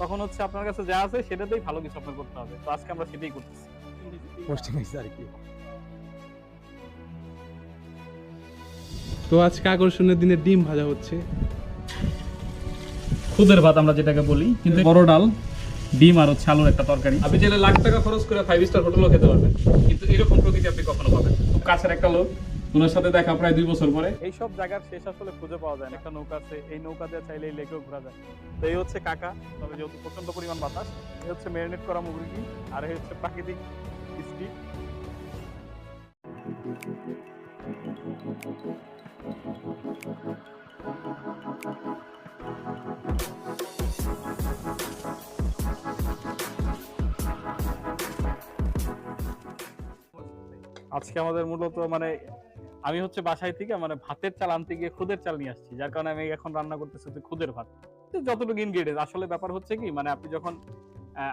তখন হচ্ছে আপনার কাছে যা আছে সেটাতেই ভালো কিছু আপনার করতে হবে। তো আজকে আমরা সেটাই করতেছি। পোস্টিং হয়েছে আর কি তো আজকে আকর্ষণের দিনে ডিম ভাজা হচ্ছে। খুদের ভাত আমরা যেটাকে বলি কিন্তু বড় ডাল ডিম আর হচ্ছে আলুর একটা তরকারি। আপনি চাইলে লাখ টাকা খরচ করে ফাইভ স্টার হোটেলও খেতে পারবেন। কিন্তু এরকম প্রকৃতি আপনি কখনো পাবেন খুব কাছের একটা লোক। ওনার সাথে দেখা প্রায় দুই বছর পরে। এই সব জায়গার শেষ আসলে খুঁজে পাওয়া যায় না। একটা নৌকা আছে, এই নৌকা দিয়ে চাইলে এই লেকেও ঘোরা যায়। তো এই হচ্ছে কাকা, তবে যেহেতু প্রচণ্ড পরিমাণ বাতাস, এই হচ্ছে ম্যারিনেট করা মুরগি আর এই হচ্ছে প্রাকৃতিক বৃষ্টি। আজকে আমাদের মূলত মানে আমি হচ্ছে বাসায় থেকে মানে ভাতের চাল আনতে গিয়ে খুদের চাল নিয়ে আসছি, যার কারণে আমি এখন রান্না করতেছি খুদের ভাত। যতটুকু ইনগ্রেডিয়েন্ট আসলে ব্যাপার হচ্ছে কি মানে আপনি যখন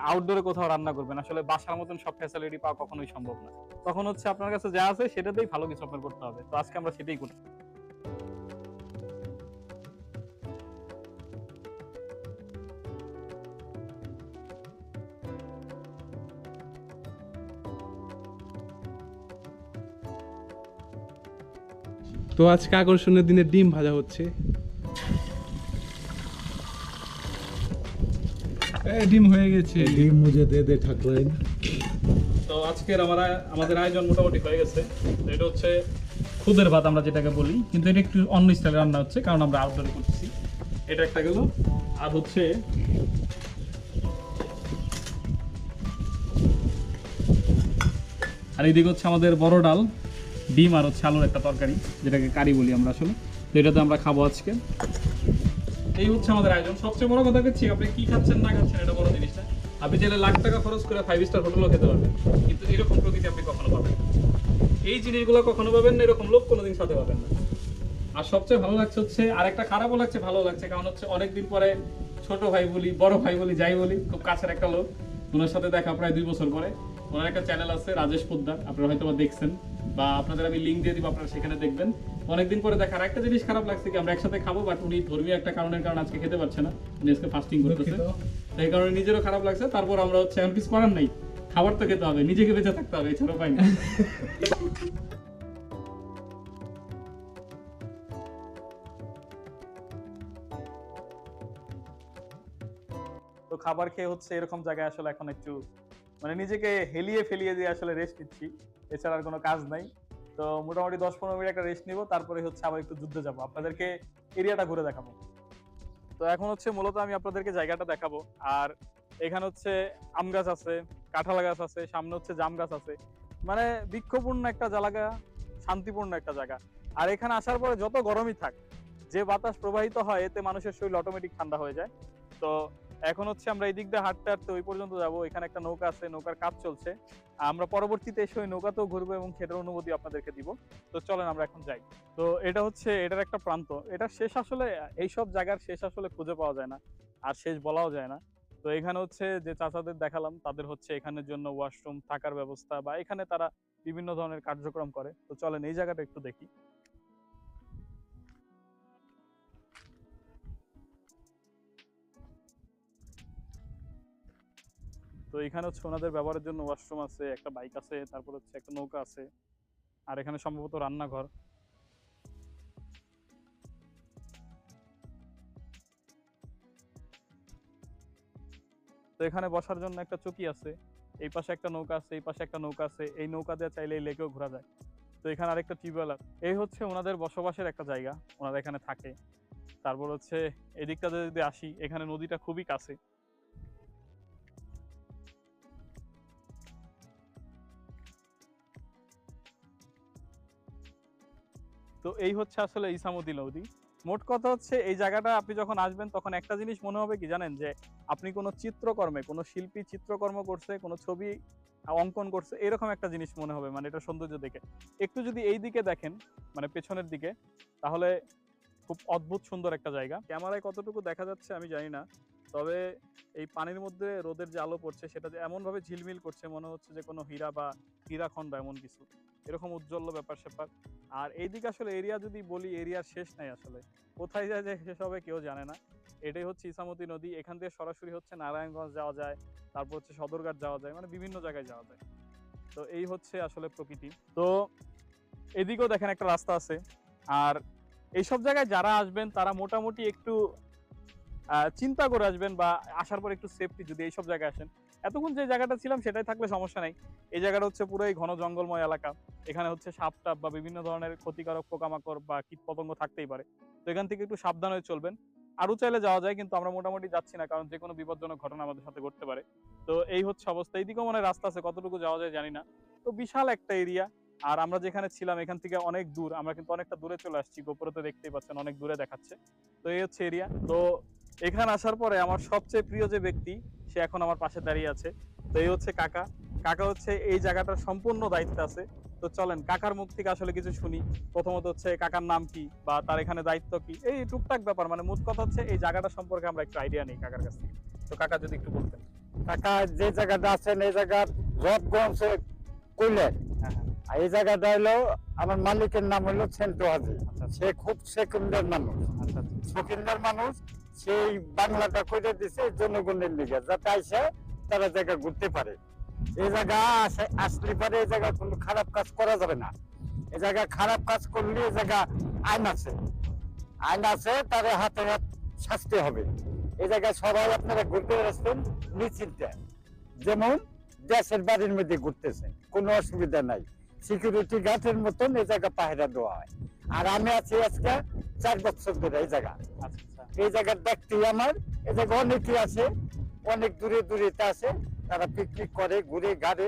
আউটডোরে কোথাও রান্না করবেন, আসলে বাসার মতন সব ফ্যাসিলিটি পাওয়া কখনোই সম্ভব না। তখন হচ্ছে আপনার কাছে যা আছে সেটাতেই ভালো কিছু আপনার করতে হবে। তো আজকে আমরা সেটাই করি। তো আজকে আকর্ষণের দিনে ডিম ভাজা হচ্ছে। ডিম হয়ে গেছে। ডিম মুঝে দে দে ঠাকুরাইন তো আজকের আমার আমাদের আয়োজন মোটামুটি হয়ে গেছে। তো এটা হচ্ছে খুদের ভাত আমরা যেটাকে বলি কিন্তু এটা একটু অন্য স্টাইলে রান্না হচ্ছে কারণ আমরা আউটডোরে করতেছি। এটা একটা গেল আর হচ্ছে আর এইদিকে হচ্ছে আমাদের বড় ডাল। ডিম আর হচ্ছে আলুর একটা তরকারি, যেটাকে কারি বলি আমরা আসলে। তো এটাতে আমরা খাব আজকে। এই হচ্ছে আমাদের আয়োজন। সবচেয়ে বড় কথা হচ্ছে, আপনি কি খাচ্ছেন, না খাচ্ছেন, এটা বড় জিনিসটা আপনি চাইলে লাখ টাকা খরচ করে ফাইভ স্টার হোটেলও খেতে পারবেন। কিন্তু এরকম প্রকৃতি আপনি কখনো পাবেন। এই জিনিসগুলো কখনো পাবেন না, এরকম লোক কোনোদিন সাথে পাবেন না। আর সবচেয়ে ভালো লাগছে হচ্ছে আর একটা খারাপও লাগছে ভালো লাগছে, কারণ হচ্ছে অনেকদিন পরে ছোট ভাই বলি, বড় ভাই বলি, যাই বলি, খুব কাছের একটা লোক। ওনার সাথে দেখা প্রায় দুই বছর পরে। ওনার একটা চ্যানেল আছে, রাজেশ পোদ্দার, আপনারা হয়তো দেখছেন। বা আপনাদের আমি লিঙ্ক দিয়ে দিব আপনারা সেখানে দেখবেন। অনেকদিন পরে দেখার একটা জিনিস খারাপ লাগছে কি আমরা একসাথে খাব বাট উনি ধর্মীয় একটা কারণের কারণে আজকে খেতে পারছে না। উনি আজকে ফাস্টিং করতেছে। তো এই কারণে নিজেরও খারাপ লাগছে তারপর আমরা হচ্ছে এখন কিছু করার নাই। খাবার তো খেতে হবে নিজেকে বেঁচে থাকতে হবে এছাড়া উপায় না তো খাবার খেয়ে হচ্ছে এরকম জায়গায় আসলে এখন একটু মানে নিজেকে হেলিয়ে ফেলিয়ে দিয়ে আসলে রেস্ট নিচ্ছি, এছাড়া আর কোনো কাজ নাই। তো মোটামুটি দশ পনেরো মিনিট একটা রেস্ট নিব, তারপরে হচ্ছে আবার একটু যুদ্ধে যাব। আপনাদেরকে এরিয়াটা ঘুরে দেখাবো। তো এখন হচ্ছে মূলত আমি আপনাদেরকে জায়গাটা দেখাবো। আর এখানে হচ্ছে আম গাছ আছে, কাঁঠাল গাছ আছে, সামনে হচ্ছে জাম গাছ আছে। মানে বৃক্ষপূর্ণ একটা জায়গা, শান্তিপূর্ণ একটা জায়গা। আর এখানে আসার পরে যত গরমই থাক, যে বাতাস প্রবাহিত হয়, এতে মানুষের শরীর অটোমেটিক ঠান্ডা হয়ে যায়। তো এখন হচ্ছে আমরা এই দিক দিয়ে হাঁটতে হাঁটতে ওই পর্যন্ত যাব। এখানে একটা নৌকা আছে, নৌকার কাজ চলছে। আমরা পরবর্তীতে এসে ওই নৌকাতেও ঘুরবো এবং সেটার অনুমতি আপনাদেরকে দিব। তো চলেন আমরা এখন যাই। তো এটা হচ্ছে, এটার একটা প্রান্ত। এটা শেষ আসলে, এইসব জায়গার শেষ আসলে খুঁজে পাওয়া যায় না। আর শেষ বলাও যায় না। তো এখানে হচ্ছে যে চাচাদের দেখালাম, তাদের হচ্ছে এখানের জন্য ওয়াশরুম থাকার ব্যবস্থা বা এখানে তারা বিভিন্ন ধরনের কার্যক্রম করে। তো চলেন এই জায়গাটা একটু দেখি। তো এখানে হচ্ছে ওনাদের ব্যবহারের জন্য ওয়াশরুম আছে, একটা বাইক আছে, তারপর হচ্ছে একটা নৌকা আছে, আর এখানে সম্ভবত রান্নাঘর। তো এখানে বসার জন্য একটা চকি আছে, এই পাশে একটা নৌকা আছে, এই পাশে একটা নৌকা আছে, এই নৌকা দিয়ে চাইলে এই লেকেও ঘোরা যায়। তো এখানে আরেকটা টিউবওয়েল আছে এই হচ্ছে ওনাদের বসবাসের একটা জায়গা, ওনারা এখানে থাকে। তারপর হচ্ছে এদিকটাতে যদি আসি, এখানে নদীটা খুবই কাছে। তো এই হচ্ছে আসলে ইসামতি নদী মোট কথা হচ্ছে এই জায়গাটা আপনি যখন আসবেন, তখন একটা জিনিস মনে হবে কি জানেন যে, আপনি কোনো চিত্রকর্মে, কোনো শিল্পী চিত্রকর্ম করছে, কোনো ছবি অঙ্কন করছে, এরকম একটা জিনিস মনে হবে মানে এটা সৌন্দর্য দেখে। একটু যদি এই দিকে দেখেন মানে পেছনের দিকে, তাহলে খুব অদ্ভুত সুন্দর একটা জায়গা। ক্যামেরায় কতটুকু দেখা যাচ্ছে আমি জানি না, তবে এই পানির মধ্যে রোদের যে আলো পড়ছে, সেটা যে এমন ভাবে ঝিলমিল করছে, মনে হচ্ছে যে কোনো হীরা বা হীরাখণ্ড এমন কিছু। এরকম উজ্জ্বল ব্যাপার স্যাপার। আর এইদিকে আসলে এরিয়া যদি বলি এরিয়ার শেষ নাই আসলে। কোথায় যায় যে শেষ হবে কেউ জানে না। এটাই হচ্ছে ইসামতি নদী। এখান থেকে সরাসরি হচ্ছে নারায়ণগঞ্জ যাওয়া যায়, তারপর হচ্ছে সদরঘাট যাওয়া যায় মানে বিভিন্ন জায়গায় যাওয়া যায়। তো এই হচ্ছে আসলে প্রকৃতি। তো এদিকেও দেখেন একটা রাস্তা আছে। আর এইসব জায়গায় যারা আসবেন, তারা মোটামুটি একটু চিন্তা করে আসবেন বা আসার পর একটু সেফটি যদি এইসব জায়গায় আসেন। এতক্ষণ যে জায়গাটা ছিলাম সেটাই থাকলে সমস্যা নাই। এই জায়গাটা হচ্ছে পুরোই ঘন জঙ্গলময় এলাকা। এখানে হচ্ছে সাপ টাপ বা বিভিন্ন ধরনের ক্ষতিকারক পোকামাকড় বা কীট পতঙ্গ থাকতেই পারে। তো এখান থেকে একটু সাবধান হয়ে চলবেন। আরও চাইলে যাওয়া যায়, কিন্তু আমরা মোটামুটি যাচ্ছি না, কারণ যে কোনো বিপজ্জনক ঘটনা আমাদের সাথে ঘটতে পারে। তো এই হচ্ছে অবস্থা। এইদিকেও মনে রাস্তা আছে, কতটুকু যাওয়া যায় জানি না। তো বিশাল একটা এরিয়া। আর আমরা যেখানে ছিলাম, এখান থেকে অনেক দূর। আমরা কিন্তু অনেকটা দূরে চলে আসছি। গোপুরতে দেখতেই পাচ্ছেন, অনেক দূরে দেখাচ্ছে। তো এই হচ্ছে এরিয়া। তো এখানে আসার পরে আমার সবচেয়ে প্রিয় যে ব্যক্তি সে এখন আমার পাশে দাঁড়িয়ে আছে। তো এই হচ্ছে কাকা। কাকা হচ্ছে এই জায়গাটার সম্পূর্ণ দায়িত্ব আছে। তো চলেন কাকার মুখ থেকে আসলে কিছু শুনি। প্রথমত হচ্ছে কাকার নাম কি বা তার এখানে দায়িত্ব কি? এই টুকটাক ব্যাপার মানে মোট কথা হচ্ছে এই জায়গাটা সম্পর্কে আমরা একটু আইডিয়া নেই কাকার কাছ থেকে। তো কাকা যদি একটু বলতেন। কাকা যে জায়গাটা আছেন এই জায়গার রথগঞ্জে কইলেন হ্যাঁ হ্যাঁ। এই জায়গাটা হলো আমার মালিকের নাম হলো সেন্টু হাজি। আচ্ছা সে খুব সেকেন্ডের মানুষ। আচ্ছা আচ্ছা। সেকেন্ডের মানুষ সেই বাংলাটা করে দিছে জনগণের লিগে, যাতে আইসে তারা জায়গা ঘুরতে পারে। এই জায়গা আসে- আসলে পারে এই জায়গা কোনো খারাপ কাজ করা যাবে না। এই জায়গা খারাপ কাজ করলে এই জায়গা আইন আছে। আইন আছে, তার হাতে হাত শাস্তি হবে। এই জায়গায় সবাই আপনারা ঘুরতে আসছেন নিশ্চিন্তে। যেমন দেশের বাড়ির মধ্যে ঘুরতেছেন কোনো অসুবিধা নাই। সিকিউরিটি গার্ডের মতন এই জায়গা পাহারা দেওয়া হয়। আর আমি আছি আজকে চার বছর ধরে এই জায়গা। আচ্ছা আচ্ছা। এই জায়গার দেখতেই আমার। এই জায়গা অনেকে আছে অনেক দূরে দূরে আছে। তারা পিকনিক করে ঘুরে গাড়ে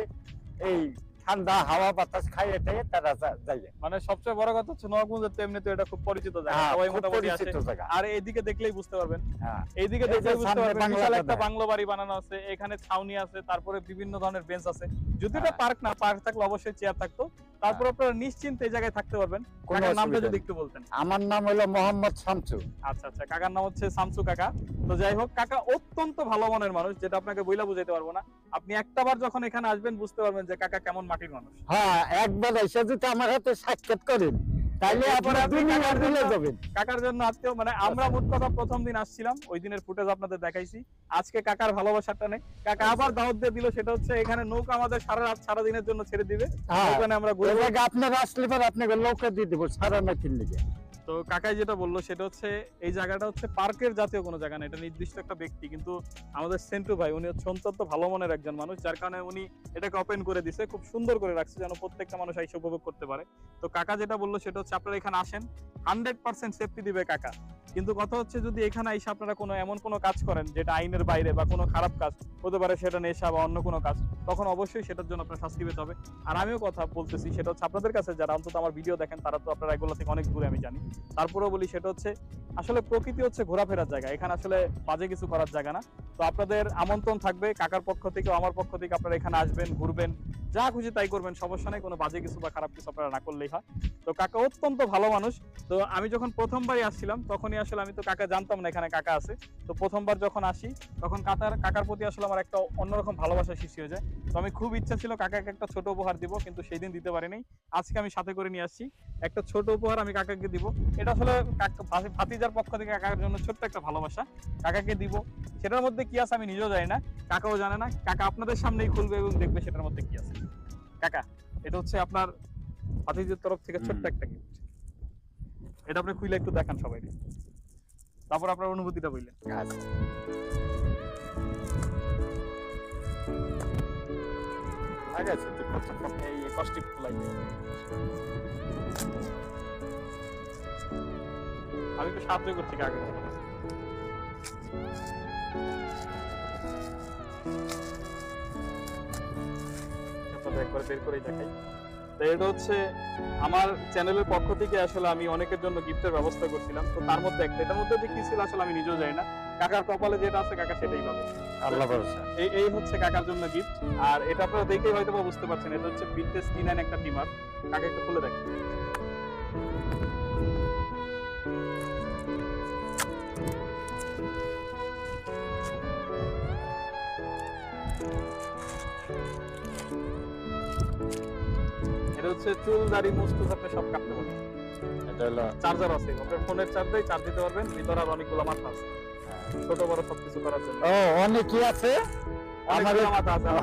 এই ঠান্ডা হাওয়া বাতাস খাই এটাই তারা যায় মানে সবচেয়ে বড় কথা হচ্ছে নবাবগঞ্জের তো এমনিতে এটা খুব পরিচিত জায়গা হ্যাঁ, সবাই মোটামুটি আসে আর এইদিকে দেখলেই বুঝতে পারবেন। হ্যাঁ। এইদিকে দেখলেই বুঝতে পারবেন বিশাল একটা বাংলো বাড়ি বানানো আছে এখানে ছাউনি আছে তারপরে বিভিন্ন ধরনের বেঞ্চ আছে। যদি এটা হ্যাঁ। পার্ক না পার্ক থাকলে অবশ্যই চেয়ার থাকতো। তারপর আপনারা নিশ্চিন্তে এই জায়গায় থাকতে পারবেন। কাকার নামটা যদি একটু বলতেন। আমার নাম হলো মোহাম্মদ শামসু। আচ্ছা আচ্ছা কাকার নাম হচ্ছে শামসু কাকা। তো যাই হোক কাকা অত্যন্ত ভালো মনের মানুষ যেটা আপনাকে বইলা বুঝাইতে পারব না। আপনি একটাবার যখন এখানে আসবেন বুঝতে পারবেন যে কাকা কেমন মাটির মানুষ। হ্যাঁ একবার এসে যদি আমার হাতে সাক্ষাৎ করেন। আপনি কাকার জন্য- যাবেন কাকার জন্য আজকেও মানে আমরা মোট কথা প্রথম দিন আসছিলাম ওই দিনের ফুটেজ আপনাদের দেখাইছি। আজকে কাকার ভালোবাসাটা নেই। কাকা আবার দাওয়াত দিয়ে দিল সেটা হচ্ছে এখানে নৌকা আমাদের সারা রাত সারা দিনের জন্য ছেড়ে দিবে। হ্যাঁ। ওখানে আমরা ওই ঘুরবো আপনার আসলে পর আপনাকে নৌকা দিয়ে দেবো সারা রাতের লিগে তো কাকাই যেটা বলল, সেটা হচ্ছে এই জায়গাটা হচ্ছে পার্কের জাতীয় কোনো জায়গা না, এটা নির্দিষ্ট একটা ব্যক্তি। কিন্তু আমাদের সেন্টু ভাই, উনি হচ্ছে অত্যন্ত ভালো মনের একজন মানুষ, যার কারণে উনি এটাকে ওপেন করে দিছে, খুব সুন্দর করে রাখছে যেন প্রত্যেকটা মানুষ এসে উপভোগ করতে পারে। তো কাকা যেটা বলল, সেটা হচ্ছে আপনারা এখানে আসেন হান্ড্রেড পার্সেন্ট সেফটি দিবে কাকা। কিন্তু কথা হচ্ছে যদি এখানে এসে আপনারা কোনো এমন কোনো কাজ করেন, যেটা আইনের বাইরে বা কোনো খারাপ কাজ, হতে পারে সেটা নেশা বা অন্য কোনো কাজ তখন অবশ্যই সেটার জন্য আপনার শাস্তি পেতে হবে। আর আমিও কথা বলতেছি, সেটা হচ্ছে আপনাদের কাছে যারা অন্তত আমার ভিডিও দেখেন, তারা তো আপনারা এগুলো থেকে অনেক দূরে আমি জানি। তারপরেও বলি সেটা হচ্ছে, আসলে প্রকৃতি হচ্ছে ঘোরাফেরার জায়গা। এখানে আসলে বাজে কিছু করার জায়গা না। তো আপনাদের আমন্ত্রণ থাকবে, কাকার পক্ষ থেকে, আমার পক্ষ থেকে আপনারা এখানে আসবেন, ঘুরবেন, যা খুশি তাই করবেন, সমস্যা নেই, কোনো বাজে কিছু বা খারাপ কিছু আপনারা না করলেই হয়। তো কাকা অত্যন্ত ভালো মানুষ। তো আমি যখন প্রথমবারই আসছিলাম, তখনই আসলে আমি তো কাকা জানতাম না এখানে কাকা আছে। তো প্রথমবার যখন আসি, তখন কাকার কাকার প্রতি আসলে আমার একটা অন্যরকম ভালোবাসা সৃষ্টি হয়ে যায়। তো আমি খুব ইচ্ছা ছিল কাকাকে একটা ছোট উপহার দিব কিন্তু সেই দিন দিতে পারিনি। আজকে আমি সাথে করে নিয়ে আসছি। একটা ছোট উপহার আমি কাকাকে দিব। এটা আসলে ভাতিজার পক্ষ থেকে কাকার জন্য ছোট্ট একটা ভালোবাসা। কাকাকে দিব। সেটার মধ্যে কি আছে আমি নিজেও জানি না। কাকাও জানে না। কাকা আপনাদের সামনেই খুলবে এবং দেখবে সেটার মধ্যে কি আছে। কাকা এটা হচ্ছে আপনার ভাতিজের তরফ থেকে ছোট্ট একটা গিফট এটা আপনি খুলে একটু দেখান সবাই তারপর আপনার অনুভূতিটা বললেন। আচ্ছা। আগে আছে এই আমি একটু সাহায্য করছি কাকে। একবার বের করেই দেখাই। তো এটা হচ্ছে আমার চ্যানেলের পক্ষ থেকে আসলে আমি অনেকের জন্য গিফটের ব্যবস্থা করছিলাম। তো তার মধ্যে একটা, এটার মধ্যে যে কি ছিল আসলে আমি নিজেও জানি না। কাকার কপালে যেটা আছে কাকা সেটাই পাবে। আল্লাহ ভরসা। এই এই হচ্ছে কাকার জন্য গিফট আর এটা আপনারা দেখেই হয়তো বুঝতে পারছেন এটা হচ্ছে বিটেস টি নাইন একটা টিমার কাকা একটু খুলে দেখেন। এটা হচ্ছে চুল দাড়ি মুস্তুস আপনি সব কাটতে পারবেন। চার্জার আছে আপনার ফোনের চার্জারে চার্জ দিতে পারবেন ভিতরে আর অনেকগুলো মাথা আছে। ছোট বড় সবকিছু করার জন্য। ও অনেকই আছে? আমাদের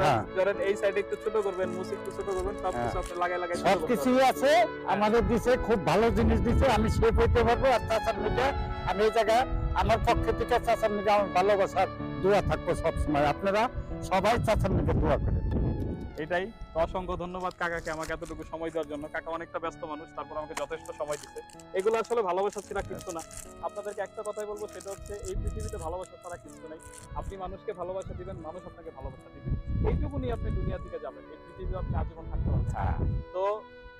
হ্যাঁ। ধরেন এই সাইডে একটু ছোট করবেন মুসি একটু ছোট করবেন সবকিছু হ্যাঁ। আপনি লাগাই লাগাই সবকিছুই আছে আমাদের দিছে খুব ভালো জিনিস দিছে আমি শেফ হইতে পারব আর চাচার মিটে আমি এই জায়গায় আমার পক্ষ থেকে চাচার মিটে আমার ভালোবাসার দোয়া থাকব সবসময়। আপনারা সবাই চাচার মধ্যে দোয়া করেন। এটাই। অসংখ্য ধন্যবাদ কাকাকে আমাকে এতটুকু সময় দেওয়ার জন্য। কাকা অনেকটা ব্যস্ত মানুষ তারপর আমাকে যথেষ্ট সময় দিতে এগুলো আসলে ভালোবাসা ছাড়া কিছু না। আপনাদেরকে একটা কথাই বলব সেটা হচ্ছে এই পৃথিবীতে ভালোবাসা ছাড়া কিছু নাই। আপনি মানুষকে ভালোবাসা দিবেন মানুষ আপনাকে ভালোবাসা দিবে। এইটুকুনি আপনি দুনিয়া থেকে যাবেন। এই পৃথিবীতে আপনি আজীবন থাকতে পারবেন। হ্যাঁ। তো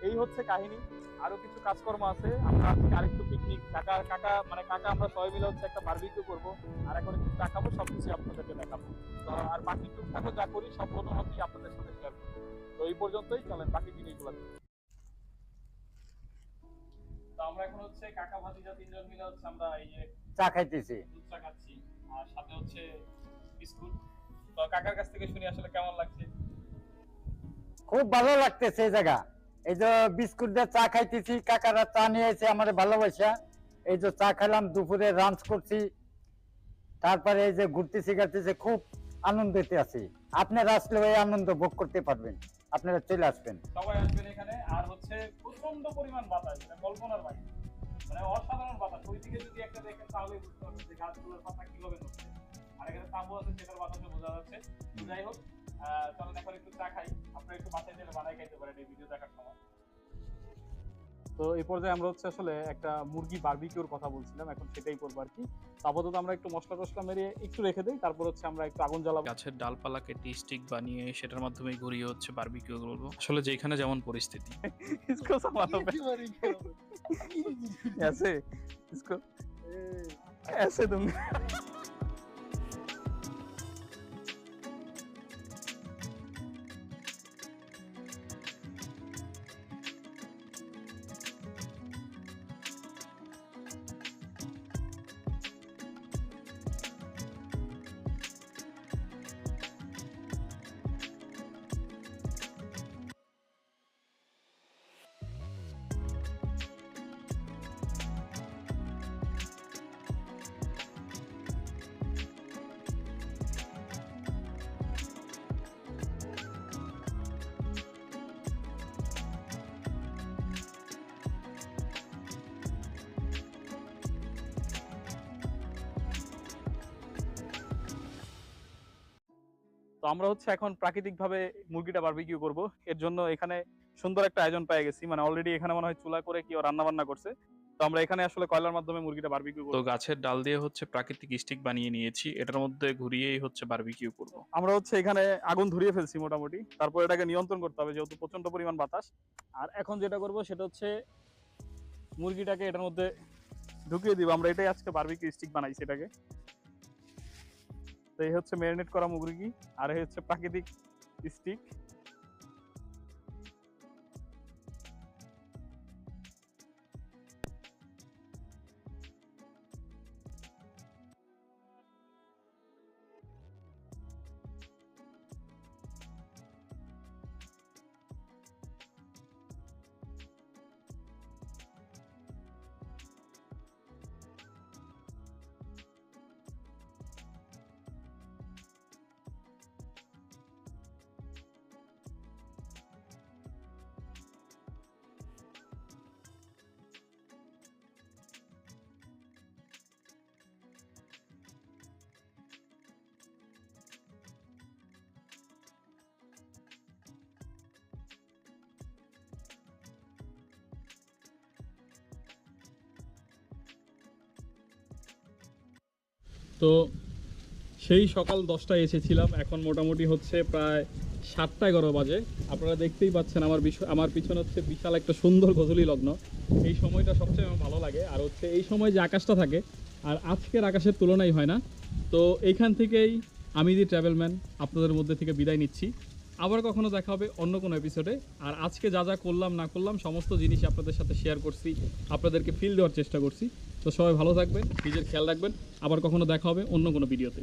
এই হচ্ছে কাহিনী। আরও কিছু কাজকর্ম আছে। আমরা আজকে আরেকটু পিকনিক কাকা কাকা মানে কাকা আমরা সবাই মিলে হচ্ছে একটা বারবিকিউ করব। আর এখন একটু চা খাব সবকিছু আপনাদেরকে দেখাবো। আর বাকি টুকটাকও যা করি সব অনুমতি আপনাদের সাথে শেয়ার করব। তো এই পর্যন্তই চলেন বাকি জিনিসগুলো তো আমরা এখন হচ্ছে কাকা ভাতিজা তিনজন মিলে হচ্ছে আমরা এই যে চা খাইতেছি। দুধ চা খাচ্ছি আর সাথে হচ্ছে বিস্কুট। তো কাকার কাছ থেকে শুনি আসলে কেমন লাগছে? খুব ভালো লাগতেছে এই জায়গা। এই যে বিস্কুট দিয়ে চা খাইতেছি, কাকারা চা নিয়ে এসে আমার ভালোবাসা। এই যে চা খেলাম, দুপুরে লাঞ্চ করছি। তারপরে এই যে ঘুরতেছি ঘুরতেছি খুব আনন্দতে আছি। আপনারা আসলে ওই আনন্দ ভোগ করতে পারবেন। আপনারা চলে আসবেন। সবাই আসবেন এখানে। আর হচ্ছে প্রচণ্ড পরিমাণ বাতাস এটা কল্পনার বাইরে। মানে অসাধারণ বাতাস। ওইদিকে যদি একটা দেখেন তাহলে বুঝতে পারবেন যে গাছগুলোর পাতা কীভাবে নড়ছে। আর এখানে তাঁবু আছে, সেটার বাতাসে বোঝা যাচ্ছে। যাই হোক চলেন এখন একটু চা খাই আপনারা একটু বাসায় দিলে বানাই খাইতে পারেন এই ভিডিও দেখার সময় তো এই পর্যায়ে আমরা হচ্ছে আসলে একটা মুরগি বারবিকিউর কথা বলছিলাম এখন সেটাই করবো আর কি তো আপাতত আমরা একটু মশলা টসলা মেরে একটু রেখে দিই তারপর হচ্ছে আমরা একটু আগুন জ্বালাবো গাছের ডালপালা কেটে স্টিক বানিয়ে সেটার মাধ্যমে ঘুরিয়ে হচ্ছে বারবিকিউ করবো আসলে যেখানে যেমন পরিস্থিতি इसको संभालो ऐसे इसको ऐसे दूंगा তো আমরা হচ্ছে এখন প্রাকৃতিক ভাবে মুরগিটা বারবিকিউ করব। এর জন্য এখানে সুন্দর একটা আয়োজন পেয়ে গেছি। মানে অলরেডি এখানে মনে হয় চুলা করে কেউ রান্না বান্না করছে। তো আমরা এখানে আসলে কয়লার মাধ্যমে মুরগিটা বারবিকিউ তো করব গাছের ডাল দিয়ে হচ্ছে প্রাকৃতিক স্টিক বানিয়ে নিয়েছি। এটার মধ্যে ঘুরিয়েই হচ্ছে বারবিকিউ করব। আমরা হচ্ছে এখানে আগুন ধরিয়ে ফেলছি মোটামুটি। তারপর এটাকে নিয়ন্ত্রণ করতে হবে যেহেতু প্রচণ্ড পরিমাণ বাতাস। আর এখন যেটা করব সেটা হচ্ছে মুরগিটাকে এটার মধ্যে ঢুকিয়ে দিব। আমরা এটাই আজকে বারবিকিউ স্টিক বানাইছি এটাকে। তো এই হচ্ছে ম্যারিনেট করা মুরগি আর এই হচ্ছে প্রাকৃতিক স্টিক তো সেই সকাল দশটায় এসেছিলাম। এখন মোটামুটি হচ্ছে প্রায় সাতটা এগারো বাজে। আপনারা দেখতেই পাচ্ছেন আমার বিষয় আমার পিছনে হচ্ছে বিশাল একটা সুন্দর গজলি লগ্ন। এই সময়টা সবচেয়ে আমার ভালো লাগে। আর হচ্ছে এই সময় যে আকাশটা থাকে, আর আজকের আকাশের তুলনাই হয় না। তো এইখান থেকেই আমি দি ট্রাভেলম্যান আপনাদের মধ্যে থেকে বিদায় নিচ্ছি। আবার কখনো দেখা হবে অন্য কোনো এপিসোডে আর আজকে যা যা করলাম, না করলাম, সমস্ত জিনিস আপনাদের সাথে শেয়ার করছি। আপনাদেরকে ফিল দেওয়ার চেষ্টা করছি। তো সবাই ভালো থাকবেন নিজের খেয়াল রাখবেন। আবার কখনো দেখা হবে অন্য কোনো ভিডিওতে।